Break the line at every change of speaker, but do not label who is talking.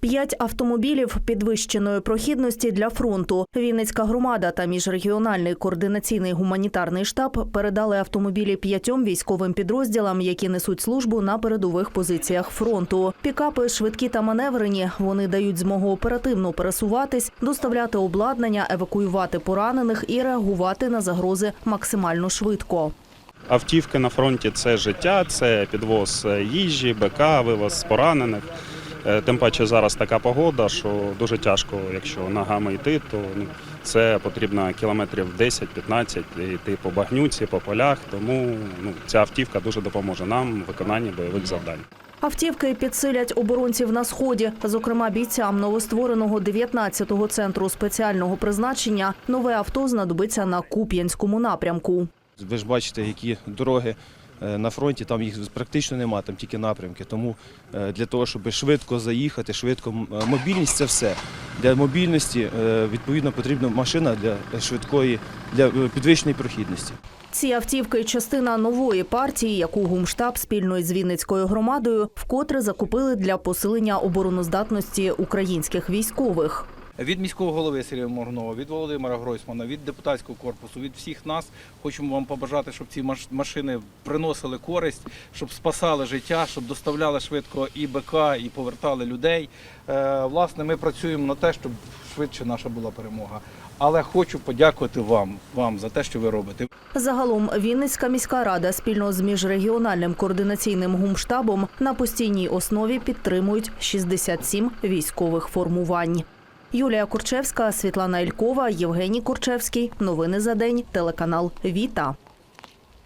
П'ять автомобілів підвищеної прохідності для фронту. Вінницька громада та міжрегіональний координаційний гуманітарний штаб передали автомобілі п'ятьом військовим підрозділам, які несуть службу на передових позиціях фронту. Пікапи швидкі та маневрені. Вони дають змогу оперативно пересуватись, доставляти обладнання, евакуювати поранених і реагувати на загрози максимально швидко.
Автівки на фронті це життя, це підвоз е, їжі, БК, вивоз поранених. Е, Тим паче зараз така погода, що дуже тяжко, якщо ногами йти, то ну, це потрібно кілометрів 10-15 йти по багнюці, по полях. Тому ну, ця автівка дуже допоможе нам в виконанні бойових завдань.
Автівки підсилять оборонців на сході, зокрема бійцям новоствореного 19-го центру спеціального призначення. Нове авто знадобиться на Куп'янському напрямку.
Ви ж бачите, які дороги на фронті, там їх практично немає, там тільки напрямки. Тому е, для того, щоб швидко заїхати, швидко е, мобільність це все. Для мобільності е, відповідно потрібна машина для швидкої, для е, підвищеної прохідності.
Ці автівки – частина нової партії, яку гумштаб спільно із Вінницькою громадою вкотре закупили для посилення обороноздатності українських військових.
Від міського голови Сергія Моргунова, від Володимира Гройсмана, від депутатського корпусу, від всіх нас хочемо вам побажати, щоб ці машини приносили користь, щоб спасали життя, щоб доставляли швидко і БК, і повертали людей. Е, Власне, ми працюємо на те, щоб швидше наша була перемога. Але хочу подякувати вам, вам за те, що ви робите.
Загалом Вінницька міська рада спільно з міжрегіональним координаційним гумштабом на постійній основі підтримують 67 військових формувань. Юлія Курчевська, Світлана Ількова, Євгеній Курчевський. Новини за день. Телеканал Віта.